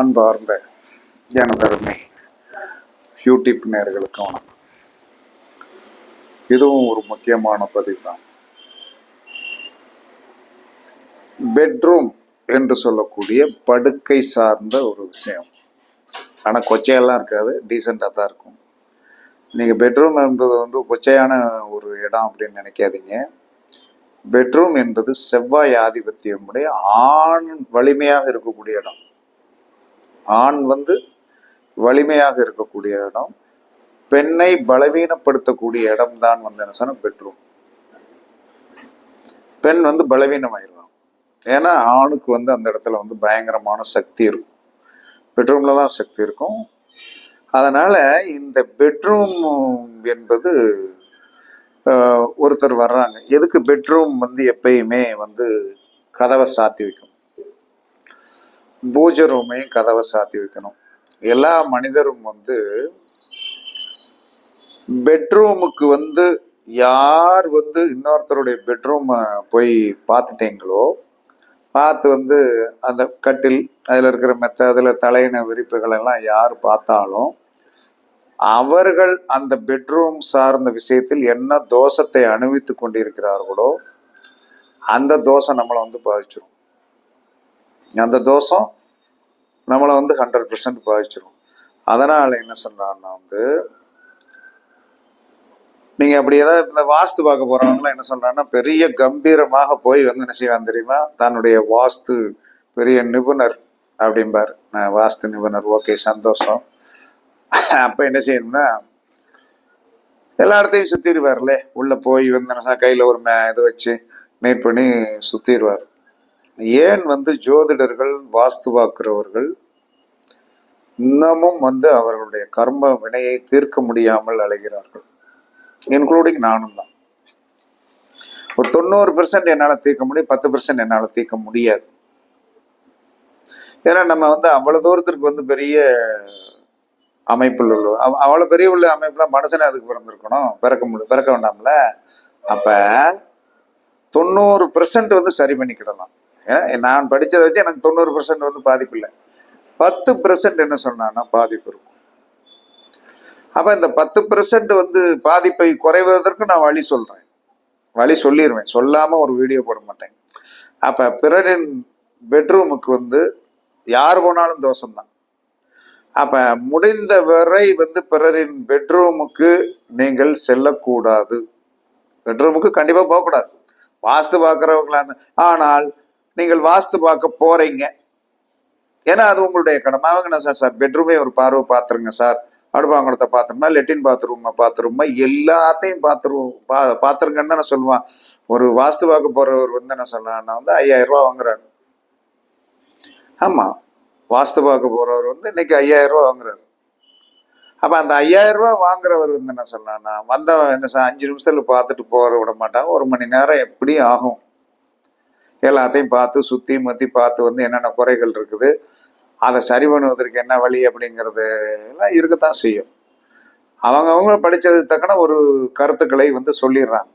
அன்பார்ந்த ஜனதருமை யூடியூப் நேர்களுக்கு வணக்கம். இதுவும் ஒரு முக்கியமான பதிவு தான் பெட்ரூம் என்று சொல்லக்கூடிய படுக்கை சார்ந்த ஒரு விஷயம். ஆனால் கொச்சையெல்லாம் இருக்காது டீசெண்டாக தான் இருக்கும். நீங்கள் பெட்ரூம் என்பது வந்து கொச்சையான ஒரு இடம் அப்படின்னு நினைக்காதீங்க. பெட்ரூம் என்பது செவ்வாய் ஆதிபத்தியமுடைய ஆண் வலிமையாக இருக்கக்கூடிய இடம். ஆண் வந்து வலிமையாக இருக்கக்கூடிய இடம் பெண்ணை பலவீனப்படுத்தக்கூடிய இடம் தான் வந்து என்ன சொன்னால் பெட்ரூம். பெண் வந்து பலவீனமாயிருவாங்க ஏன்னா ஆணுக்கு வந்து அந்த இடத்துல வந்து பயங்கரமான சக்தி இருக்கும். பெட்ரூம்ல தான் சக்தி இருக்கும். அதனால இந்த பெட்ரூம் என்பது ஒருத்தர் வர்றாங்க. எதுக்கு பெட்ரூம் வந்து எப்பயுமே வந்து கதவை சாத்தி வைக்கும்? பூஜை ரூமையும் கதவை சாத்தி வைக்கணும். எல்லா மனிதரும் வந்து பெட்ரூமுக்கு வந்து யார் வந்து இன்னொருத்தருடைய பெட்ரூமை போய் பார்த்துட்டீங்களோ பார்த்து வந்து அந்த கட்டில் அதில் இருக்கிற மெத்த அதில் தலையின விரிப்புகள் எல்லாம் யார் பார்த்தாலும் அவர்கள் அந்த பெட்ரூம் சார்ந்த விஷயத்தில் என்ன தோஷத்தை அணிவித்து கொண்டிருக்கிறார்களோ அந்த தோஷம் நம்மளை வந்து பாதிச்சிடும் அந்த தோஷம் நம்மளை வந்து ஹண்ட்ரட் பர்சன்ட் பாதிச்சிடும் அதனால் என்ன சொல்கிறான்னா வந்து நீங்கள் அப்படி ஏதாவது இந்த வாஸ்து பார்க்க போகிறவங்களாம் என்ன சொல்கிறாங்கன்னா பெரிய கம்பீரமாக போய் வந்து என்ன செய்வான் தெரியுமா? தன்னுடைய வாஸ்து பெரிய நிபுணர் அப்படிம்பார். நான் வாஸ்து நிபுணர். ஓகே சந்தோஷம். அப்போ என்ன செய்யணும்னா எல்லா இடத்தையும் சுற்றிடுவார்லே உள்ளே போய் வந்து என்ன கையில் ஒரு மே இது வச்சு நீட் பண்ணி சுற்றிடுவார் ஏன் வந்து ஜோதிடர்கள் வாஸ்துவாக்குறவர்கள் இன்னமும் வந்து அவர்களுடைய கர்ம வினையை தீர்க்க முடியாமல் அலைகிறார்கள்? இன்க்ளூடிங் நானும் தான். ஒரு தொண்ணூறு பெர்சன்ட் என்னால் தீர்க்க முடியும் பத்து பெர்சன்ட் என்னால் தீர்க்க முடியாது. ஏன்னா நம்ம வந்து அவ்வளவு தூரத்திற்கு வந்து பெரிய அமைப்பில் உள்ள அவ- அவ்வளவு பெரிய உள்ள அமைப்புல மனுஷனே அதுக்கு பிறந்திருக்கணும். பிறக்க முடியும் பிறக்க வேண்டாம்ல? அப்ப தொண்ணூறு பெர்சன்ட் வந்து சரி பண்ணிக்கிடலாம். ஏன்னா நான் படித்ததை வச்சு எனக்கு தொண்ணூறு பர்சன்ட் வந்து பாதிப்பு இல்லை. பத்து பர்சன்ட் என்ன சொன்னான்னா பாதிப்பு இருக்கும். அப்ப இந்த பத்து பர்சன்ட் வந்து பாதிப்பை குறைவதற்கு நான் வழி சொல்றேன். வழி சொல்லிடுவேன் சொல்லாமல் ஒரு வீடியோ போட மாட்டேன். அப்ப பிறரின் பெட்ரூமுக்கு வந்து யார் போனாலும் தோஷம்தான். அப்ப முடிந்த வரை வந்து பிறரின் பெட்ரூமுக்கு நீங்கள் செல்லக்கூடாது. பெட்ரூமுக்கு கண்டிப்பா போகக்கூடாது. வாஸ்து பார்க்குறவங்களா ஆனால் நீங்கள் வாஸ்து பார்க்க போறீங்க. ஏன்னா அது உங்களுடைய கடமை அவங்க சார் சார். பெட்ரூமே ஒரு பார்வை பார்த்துருங்க சார். அடுப்பாங்கடத்தை பார்த்துருமா லெட்டின் பாத்ரூமை பாத்ரூமா எல்லாத்தையும் பார்த்துருவோம் பா பாத்திரங்கன்னு தானே சொல்லுவான். ஒரு வாஸ்து பார்க்க போறவர் வந்து என்ன சொன்னான்னா வந்து ஐயாயிரம் ரூபா வாங்குறாரு. ஆமா. வாஸ்து பார்க்க போறவர் வந்து இன்னைக்கு ஐயாயிரம் ரூபா வாங்குறாரு. அப்ப அந்த ஐயாயிரம் ரூபா வாங்குறவர் வந்து என்ன சொன்னான்னா வந்தவன் இந்த ச- அஞ்சு நிமிஷத்துல பார்த்துட்டு போற விட மாட்டாங்க. ஒரு மணி நேரம் எப்படியும் ஆகும். எல்லாத்தையும் பார்த்து சுற்றி மத்தி பார்த்து வந்து என்னென்ன குறைகள் இருக்குது அதை சரி பண்ணுவதற்கு என்ன வழி அப்படிங்கிறது எல்லாம் இருக்கத்தான் செய்யும். அவங்கவுங்க படித்ததுக்கு தக்கன ஒரு கருத்துக்களை வந்து சொல்லிடுறாங்க.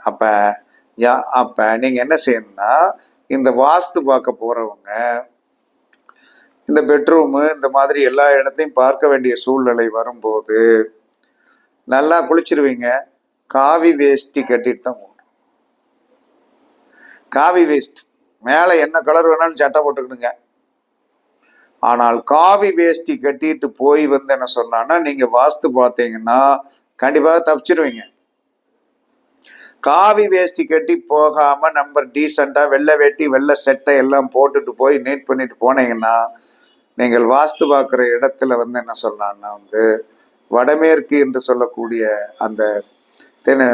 அப்போ யா அப்போ நீங்கள் என்ன செய்யணும்னா இந்த வாஸ்து பார்க்க போகிறவங்க இந்த பெட்ரூமு இந்த மாதிரி எல்லா இடத்தையும் பார்க்க வேண்டிய சூழ்நிலை வரும்போது நல்லா குளிச்சிருவீங்க காவி வேஷ்டி கட்டிட்டு தான் காவி வேஸ்ட் மேலே என்ன கலர் வேணாலும் சட்டை போட்டுக்கணுங்க ஆனால் காவி வேஷ்டி கட்டிட்டு போய் வந்து என்ன சொன்னான்னா நீங்க வாஸ்து பார்த்தீங்கன்னா கண்டிப்பாக தப்பிச்சிருவீங்க. காவி வேஷ்டி கட்டி போகாம நம்பர் டீசெண்டா வெள்ளை வெட்டி வெள்ளை செட்டை எல்லாம் போட்டுட்டு போய் நீட் பண்ணிட்டு போனீங்கன்னா நீங்கள் வாஸ்து பார்க்குற இடத்துல வந்து என்ன சொன்னான்னா வந்து வடமேற்கு என்று சொல்லக்கூடிய அந்த தென்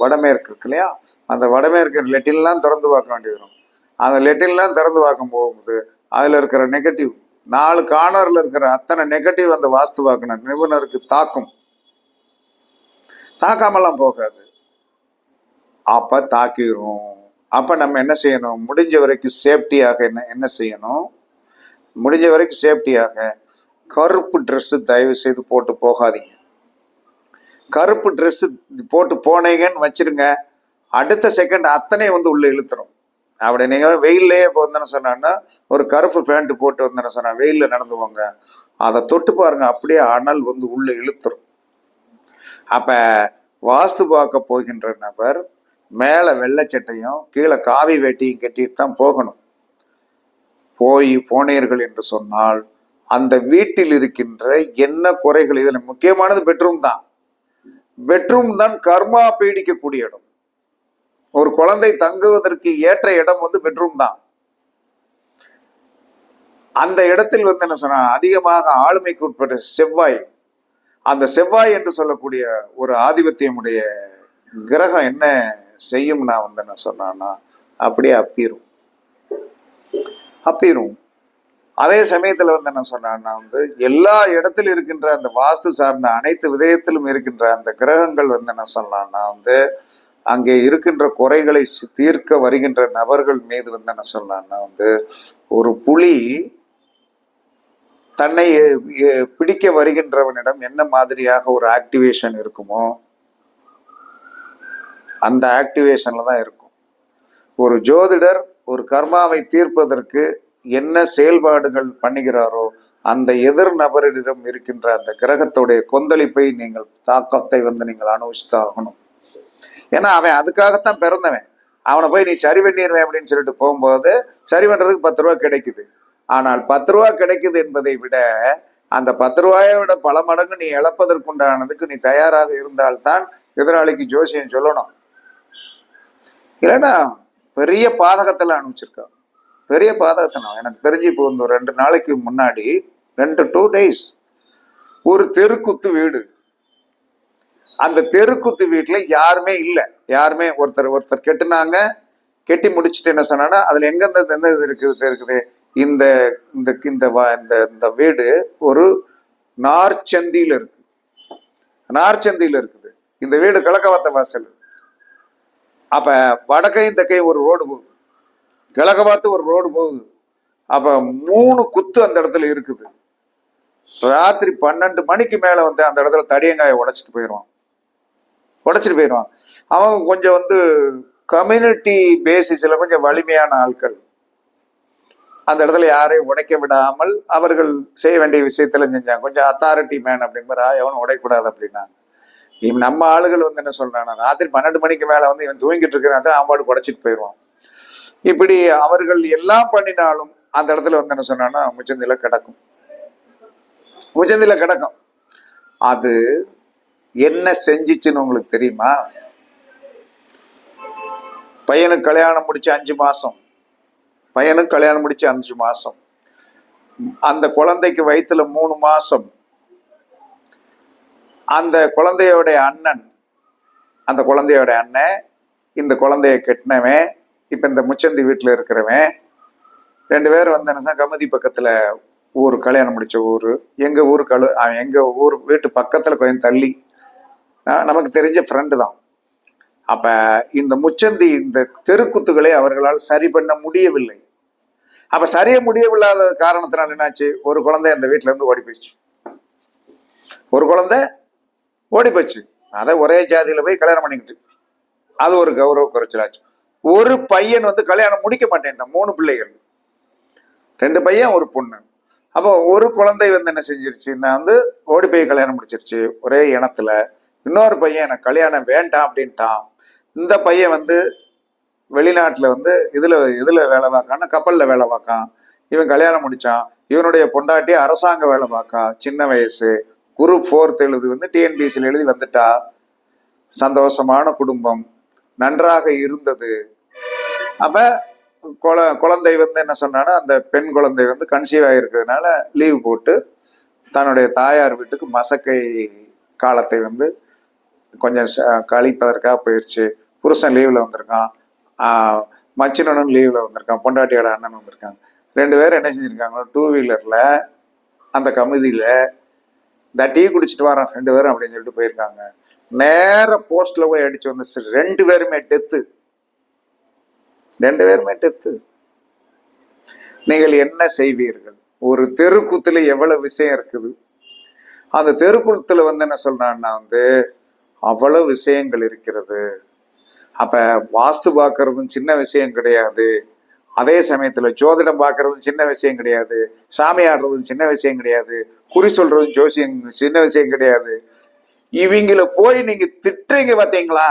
வடமேற்கு இருக்கு இல்லையா? அந்த வடமேற்கு லெட்டின்லாம் திறந்து பார்க்க வேண்டியது வரும். அந்த லெட்டின்லாம் திறந்து பார்க்க போகும்போது அதில் இருக்கிற நெகட்டிவ் நாலு கார்னரில் இருக்கிற அத்தனை நெகட்டிவ் அந்த வாஸ்து பார்க்கணும். நிபுணருக்கு தாக்கும். தாக்காமலாம் போகாது. அப்போ தாக்கிடும் அப்போ நம்ம என்ன செய்யணும்? முடிஞ்ச வரைக்கும் சேஃப்டியாக என்ன என்ன செய்யணும்? முடிஞ்ச வரைக்கும் சேஃப்டியாக கருப்பு ட்ரெஸ்ஸு தயவு செய்து போட்டு போகாதீங்க. கருப்பு ட்ரெஸ்ஸு போட்டு போனீங்கன்னு வச்சிருங்க. அடுத்த செகண்ட் அத்தனை வந்து உள்ள இழுத்துரும். அப்படி நீங்கள் வெயில்லையே இப்போ வந்தேன்னு சொன்னான்னா ஒரு கருப்பு பேண்ட் போட்டு வந்தேன்னு சொன்னா வெயிலில் நடந்து போங்க அதை தொட்டு பாருங்க அப்படியே அனல் வந்து உள்ள இழுத்துரும். அப்ப வாஸ்து பார்க்க போகின்ற நபர் மேலே வெள்ளை சட்டையும் கீழே காவி வேட்டியும் கட்டிட்டு தான் போகணும். போய் போனீர்கள் என்று சொன்னால் அந்த வீட்டில் இருக்கின்ற என்ன குறைகள்? இதில் முக்கியமானது பெட்ரூம் தான். பெட்ரூம் தான் கர்மா பீடிக்கக்கூடிய இடம். ஒரு குழந்தை தங்குவதற்கு ஏற்ற இடம் வந்து பெட்ரூம் தான். அந்த இடத்தில் வந்து என்ன சொன்னா அதிகமாக ஆளுமைக்கு உட்பட்ட செவ்வாய் அந்த செவ்வாய் என்று சொல்லக்கூடிய ஒரு ஆதிபத்தியமுடைய கிரகம் என்ன செய்யும்னா வந்து என்ன சொன்னான்னா அப்படியே அப்பிரும். அப்பிரும். அதே சமயத்துல வந்து என்ன சொன்னான்னா வந்து எல்லா இடத்துல இருக்கின்ற அந்த வாஸ்து சார்ந்த அனைத்து விதயத்திலும் இருக்கின்ற அந்த கிரகங்கள் வந்து என்ன சொன்னான்னா வந்து அங்கே இருக்கின்ற குறைகளை தீர்க்க வருகின்ற நபர்கள் மீது வந்து என்ன சொன்னான்னா வந்து ஒரு புலி தன்னை பிடிக்க வருகின்றவனிடம் என்ன மாதிரியாக ஒரு ஆக்டிவேஷன் இருக்குமோ அந்த ஆக்டிவேஷன்ல தான் இருக்கும். ஒரு ஜோதிடர் ஒரு கர்மாவை தீர்ப்பதற்கு என்ன செயல்பாடுகள் பண்ணுகிறாரோ அந்த எதிர் நபரிடம் இருக்கின்ற அந்த கிரகத்துடைய கொந்தளிப்பை நீங்கள் தாக்கத்தை வந்து நீங்கள் அனுபவிச்சுதாகணும். ஏன்னா அவன் அதுக்காகத்தான் பிறந்தவன். அவனை போய் நீ சரி பண்ணிடுவேன் அப்படின்னு சொல்லிட்டு போகும்போது சரி பண்றதுக்கு பத்து ரூபா கிடைக்குது. ஆனால் பத்து ரூபா கிடைக்குது என்பதை விட அந்த பத்து ரூபாயை விட பல மடங்கு நீ இழப்பதற்குண்டானதுக்கு நீ தயாராக இருந்தால்தான் எதிராளிக்கு ஜோசியம் சொல்லணும். இல்லைன்னா பெரிய பாதகத்தில் அனுப்பிச்சிருக்கான் பெரிய பாதகத்தனம். எனக்கு தெரிஞ்சு இப்போ இந்த ஒரு ரெண்டு நாளைக்கு முன்னாடி ரெண்டு டூ டேஸ் ஒரு தெருக்குத்து வீடு. அந்த தெருக்குத்து வீட்டில் யாருமே இல்லை. யாருமே ஒருத்தர் ஒருத்தர் கெட்டுனாங்க கெட்டி முடிச்சுட்டு என்ன சொன்னான்னா அதில் எங்கெந்த எந்த இது இருக்குது இருக்குது? இந்த இந்த இந்த இந்த இந்த வீடு ஒரு நார்ச்சந்தியில் இருக்கு. நார்ச்சந்தியில் இருக்குது. இந்த வீடு கிழக்கவாத்த வாசல். அப்போ வடக்கையும் தக்கையும் ஒரு ரோடு போகுது. கிழக்க பார்த்து ஒரு ரோடு போகுது. அப்ப மூணு குத்து அந்த இடத்துல இருக்குது. ராத்திரி பன்னெண்டு மணிக்கு மேல வந்து அந்த இடத்துல தடியங்காயை உடைச்சிட்டு போயிடுவான் உடைச்சிட்டு போயிடுவான் அவன் கொஞ்சம் வந்து கம்யூனிட்டி பேசிஸ்ல கொஞ்சம் வலிமையான ஆட்கள். அந்த இடத்துல யாரையும் உடைக்க விடாமல் அவர்கள் செய்ய வேண்டிய விஷயத்துல செஞ்சாங்க. கொஞ்சம் அத்தாரிட்டி மேன் அப்படிங்கிற எவனும் உடைக்கூடாது அப்படின்னாங்க. இவன் நம்ம ஆளுகள் வந்து என்ன சொல்றானா ராத்திரி பன்னெண்டு மணிக்கு மேல வந்து இவன் தூங்கிட்டு இருக்கிறான் அவன் பாட்டு உடைச்சிட்டு போயிடுவான் இப்படி அவர்கள் எல்லாம் பண்ணினாலும் அந்த இடத்துல வந்து என்ன சொன்னான்னா முச்சந்தில கிடக்கும். முச்சந்தில கிடக்கும். அது என்ன செஞ்சிச்சுன்னு உங்களுக்கு தெரியுமா? பையனுக்கு கல்யாணம் முடிச்சு அஞ்சு மாசம். பையனுக்கு கல்யாணம் முடிச்சு அஞ்சு மாசம். அந்த குழந்தைக்கு வயித்துல மூணு மாசம். அந்த குழந்தையோட அண்ணன் அந்த குழந்தையோட அண்ணன் இந்த குழந்தைய கெட்டினவன் இப்போ இந்த முச்சந்தி வீட்டில் இருக்கிறவன் ரெண்டு பேரும் வந்து கமுதி கமதி ஊர் கல்யாணம் முடிச்ச ஊர் எங்கள் ஊர் கழு அவன் எங்கள் ஊர் வீட்டு பக்கத்தில் கொஞ்சம் தள்ளி. நமக்கு தெரிஞ்ச ஃப்ரெண்டு தான். அப்போ இந்த முச்சந்தி இந்த தெருக்குத்துகளை அவர்களால் சரி பண்ண முடியவில்லை. அப்போ சரிய முடியவில்லாத காரணத்தினால் என்னாச்சு? ஒரு குழந்தை அந்த வீட்டிலேருந்து ஓடி போயிடுச்சு. ஒரு குழந்தை ஓடி போச்சு அதை ஒரே ஜாதியில் போய் கல்யாணம் பண்ணிக்கிட்டு. அது ஒரு கௌரவ குறைச்சலாச்சு. ஒரு பையன் வந்து கல்யாணம் முடிக்க மாட்டேன்ட்டான் மூணு பிள்ளைகள். ரெண்டு பையன் ஒரு பொண்ணு. அப்போ ஒரு குழந்தை வந்து என்ன செஞ்சிருச்சுன்னா வந்து ஓடி போய் கல்யாணம் முடிச்சிருச்சு ஒரே இனத்துல. இன்னொரு பையன் எனக்கு கல்யாணம் வேண்டாம் அப்படின்ட்டான். இந்த பையன் வந்து வெளிநாட்டில் வந்து இதில் இதில் வேலை பார்க்கான்னா கப்பலில் வேலை பார்க்கான். இவன் கல்யாணம் முடித்தான் இவனுடைய பொண்டாட்டி அரசாங்க வேலை பார்க்கா. சின்ன வயசு. குரூப் ஃபோர்த் எழுதி வந்து டிஎன்பிசியில் எழுதி வந்துட்டா. சந்தோஷமான குடும்பம். நன்றாக இருந்தது. அப்ப குழ குழந்தை வந்து என்ன சொன்னான்னா அந்த பெண் குழந்தை வந்து கன்சீவ் ஆகிருக்கிறதுனால லீவ் போட்டு தன்னுடைய தாயார் வீட்டுக்கு மசக்கை காலத்தை வந்து கொஞ்சம் ச- கழிப்பதற்காக போயிடுச்சு புருஷன் லீவ்ல வந்திருக்கான். மச்சினனும் லீவ்ல வந்திருக்கான். பொண்டாட்டியோட அண்ணன் வந்திருக்காங்க. ரெண்டு பேரும் என்ன செஞ்சிருக்காங்க? டூ வீலர்ல அந்த கமிதியில இந்த டீ குடிச்சிட்டு வரோம் ரெண்டு பேரும் அப்படின்னு சொல்லிட்டு போயிருக்காங்க. நேர போஸ்ட்ல போய் அடிச்சு வந்துச்சு ரெண்டு பேருமே டெத்து ரெண்டு பேருமே டெத்து நீங்கள் என்ன செய்வீர்கள்? ஒரு தெருக்கூத்துல எவ்வளவு விஷயம் இருக்குது? அந்த தெருக்கூத்துல வந்து என்ன சொல்றான்னா வந்து அவ்வளவு விஷயங்கள் இருக்கிறது. அப்ப வாஸ்து பார்க்கறதும் சின்ன விஷயம் கிடையாது. அதே சமயத்துல ஜோதிடம் பார்க்கறதும் சின்ன விஷயம் கிடையாது. சாமி ஆடுறதும் சின்ன விஷயம் கிடையாது. குறி சொல்றதும் ஜோசியம் சின்ன விஷயம் கிடையாது. இவங்கள போய் நீங்க திட்டுறீங்க பாத்தீங்களா?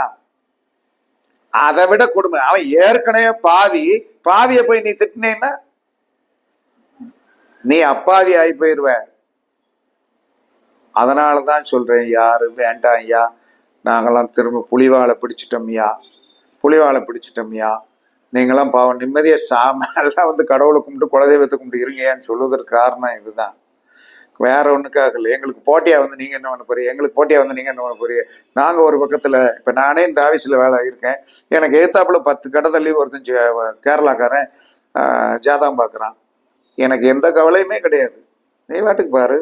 அதை விட கொடுமை. அவன் ஏற்கனவே பாவி. பாவிய போய் நீ திட்டினேன்னா நீ அப்பாவி ஆகி போயிருவ. அதனாலதான் சொல்றேன் யாரு வேண்டாம் ஐயா. நாங்கெல்லாம் திரும்ப புலிவாலை பிடிச்சிட்டோம்யா புலிவாலை பிடிச்சிட்டோம்யா நீங்களாம் பாவம் நிம்மதியா சாமெல்லாம் வந்து கடவுளை கும்பிட்டு குலதெய்வத்தை கும்பிட்டு இருங்கயான்னு சொல்லுவதற்கு காரணம் இதுதான். வேற ஒண்ணுக்காக இல்லை எங்களுக்கு போட்டியா வந்து நீங்க என்ன பண்ண போறீங்க? எங்களுக்கு போட்டியா வந்து நீங்க என்ன பண்ண போறீங்க? நாங்க ஒரு பக்கத்துல இப்ப நானே இந்த ஆபீஸ்ல வேலை இருக்கேன் எனக்கு எதிர்த்தாப்புல பத்து கடை தள்ளி ஒருத்தன் கேரளாக்காரன் ஜாதகம் பார்க்கறான் எனக்கு எந்த கவலையுமே கிடையாது. நீ வாட்டுக்கு பாரு.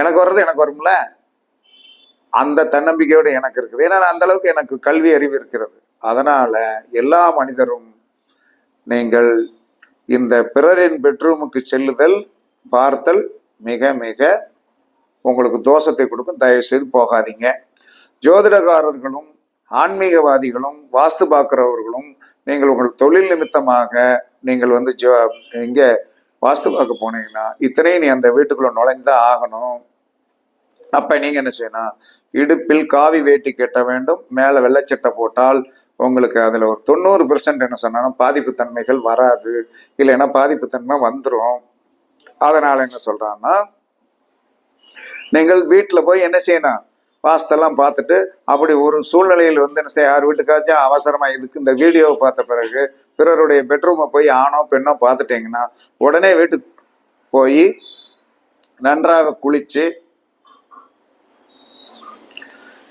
எனக்கு வர்றது எனக்கு வரும்ல? அந்த தன்னம்பிக்கையோடு எனக்கு இருக்குது. ஏன்னா அந்த அளவுக்கு எனக்கு கல்வி அறிவு இருக்கிறது. அதனால எல்லா மனிதரும் நீங்கள் இந்த பிறரின் பெட்ரூமுக்கு செல்லுதல் பார்த்தல் மிக மிக உங்களுக்கு தோஷத்தை கொடுக்கும். தயவு செய்து போகாதீங்க. ஜோதிடக்காரர்களும் ஆன்மீகவாதிகளும் வாஸ்து பார்க்குறவர்களும் நீங்கள் உங்கள் தொழில் நிமித்தமாக நீங்கள் வந்து ஜோ இங்கே வாஸ்து பார்க்க போனீங்கன்னா இத்தனையும் நீ அந்த வீட்டுக்குள்ள நுழைந்துதான் ஆகணும். அப்ப நீங்க என்ன செய்யணும்? இடுப்பில் காவி வேட்டி கட்ட வேண்டும். மேல வெள்ளைச்சட்டை போட்டால் உங்களுக்கு அதுல ஒரு தொண்ணூறு பெர்சன்ட் என்ன சொன்னாலும் பாதிப்பு தன்மைகள் வராது. இல்லைன்னா பாதிப்பு தன்மை வந்துடும் அதனால என்ன சொல்றான்னா நீங்கள் வீட்டில் போய் என்ன செய்யணும்? வாஸ்தெல்லாம் பார்த்துட்டு அப்படி ஒரு சூழ்நிலையில் வந்து என்ன செய்ய யார் வீட்டுக்காச்சும் அவசரமாக இதுக்கு இந்த வீடியோவை பார்த்த பிறகு பிறருடைய பெட்ரூமை போய் ஆணோ பெண்ணோ பார்த்துட்டீங்கன்னா உடனே வீட்டுக்கு போய் நன்றாக குளித்து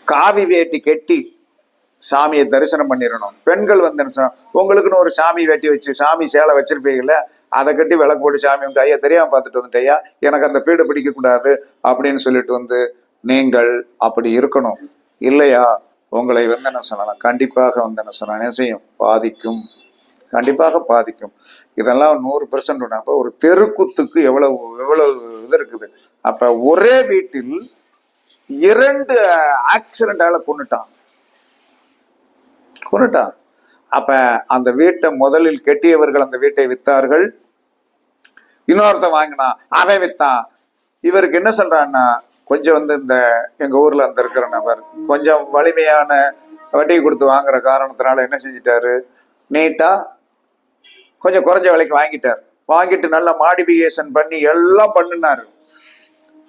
காவி வேட்டி கட்டி சாமியை தரிசனம் பண்ணிடணும். பெண்கள் வந்து என்ன உங்களுக்குன்னு ஒரு சாமி வேட்டி வச்சு சாமி சேலை வச்சிருப்பீங்களே அதை கட்டி விளக்கு போட்டு சாமி கும்பிட்டு, ஐயா தெரியாம பார்த்துட்டு வந்துட்டு ஐயா எனக்கு அந்த பீடு பிடிக்க கூடாது அப்படின்னு சொல்லிட்டு வந்து நீங்கள் அப்படி இருக்கணும். இல்லையா? உங்களை வந்து என்ன சொல்லலாம் கண்டிப்பாக வந்து என்ன சொல்லலாம் என்ன செய்யும்? பாதிக்கும். கண்டிப்பாக பாதிக்கும். இதெல்லாம் நூறு பெர்சன்ட் அப்போ ஒரு தெருக்குத்துக்கு எவ்வளவு எவ்வளவு இது இருக்குது? அப்ப ஒரே வீட்டில் இரண்டு ஆக்சிடென்டால கொண்டுட்டான் கொண்டுட்டான் அப்போ அந்த வீட்டை முதலில் கெட்டியவர்கள் அந்த வீட்டை வித்தார்கள். இன்னொருத்தன் வாங்கினான் அவன் வித்தான். இவருக்கு என்ன சொல்றான்னா கொஞ்சம் வந்து இந்த எங்க ஊர்ல அந்த இருக்கிற நபர் கொஞ்சம் வலிமையான வட்டி கொடுத்து வாங்குற காரணத்தினால என்ன செஞ்சிட்டாரு? நீட்டா கொஞ்சம் குறைஞ்ச விலைக்கு வாங்கிட்டார். வாங்கிட்டு நல்ல மாடிஃபிகேஷன் பண்ணி எல்லாம் பண்ணினாரு.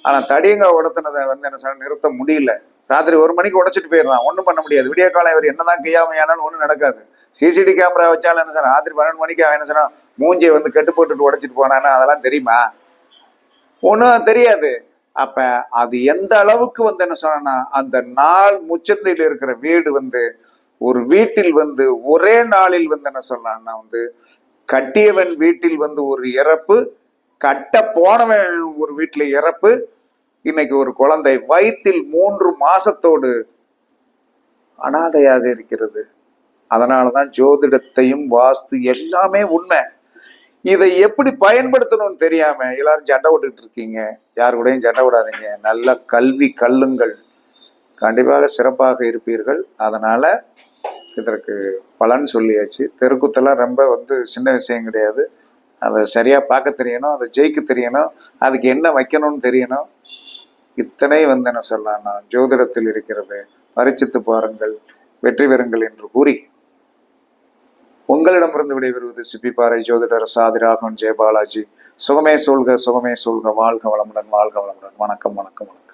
ஆனா தடியங்க உடத்துனதை வந்து என்ன சொல்ல நிறுத்த முடியல. ராத்திரி ஒரு மணிக்கு உடச்சிட்டு போயிடுறான் ஒன்றும் பண்ண முடியாது. விடிய காலம் இவர் என்னதான் கையாமையானாலும் ஒன்றும் நடக்காது. சிசிடி கேமரா வச்சாலும் என்ன சார் ராத்திரி பன்னெண்டு மணிக்கு அவன் என்ன சொன்னா மூஞ்சியை வந்து கெட்டு போட்டுட்டு உடச்சிட்டு போனான்னு அதெல்லாம் தெரியுமா? ஒன்றும் தெரியாது. அப்ப அது எந்த அளவுக்கு வந்து என்ன சொன்னா அந்த நாள் முச்சந்தையில் இருக்கிற வீடு வந்து ஒரு வீட்டில் வந்து ஒரே நாளில் வந்து என்ன சொல்லலாம்னா வந்து கட்டியவன் வீட்டில் வந்து ஒரு இறப்பு கட்ட போனவன் ஒரு வீட்டில் இறப்பு இன்னைக்கு ஒரு குழந்தை வயிற்றில் மூன்று மாசத்தோடு அனாதையாக இருக்கிறது. அதனாலதான் ஜோதிடத்தையும் வாஸ்து எல்லாமே உண்மை. இதை எப்படி பயன்படுத்தணும்னு தெரியாம எல்லாரும் சண்டை விட்டுட்டு இருக்கீங்க. யார் கூடயும் சண்டை விடாதீங்க நல்ல கல்வி கல்லுங்கள். கண்டிப்பாக சிறப்பாக இருப்பீர்கள். அதனால இதற்கு பலன் சொல்லியாச்சு. தெருக்குத்தெல்லாம் ரொம்ப வந்து சின்ன விஷயம் கிடையாது. அதை சரியா பார்க்க தெரியணும் அதை ஜெயிக்க தெரியணும் அதுக்கு என்ன வைக்கணும்னு தெரியணும். இத்தனை வந்து என்ன சொல்லலாம்னா ஜோதிடத்தில் இருக்கிறது பரிச்சித்து பாருங்கள் வெற்றி பெறுங்கள் என்று கூறி உங்களிடமிருந்து விடைபெறுவது சிப்பிப்பாறை ஜோதிடர் சாதி ராகவன் ஜெயபாலாஜி. சுகமே சொல்க சுகமே சொல்க வாழ்க வளமுடன் வாழ்க வளமுடன். வணக்கம் வணக்கம் வணக்கம்.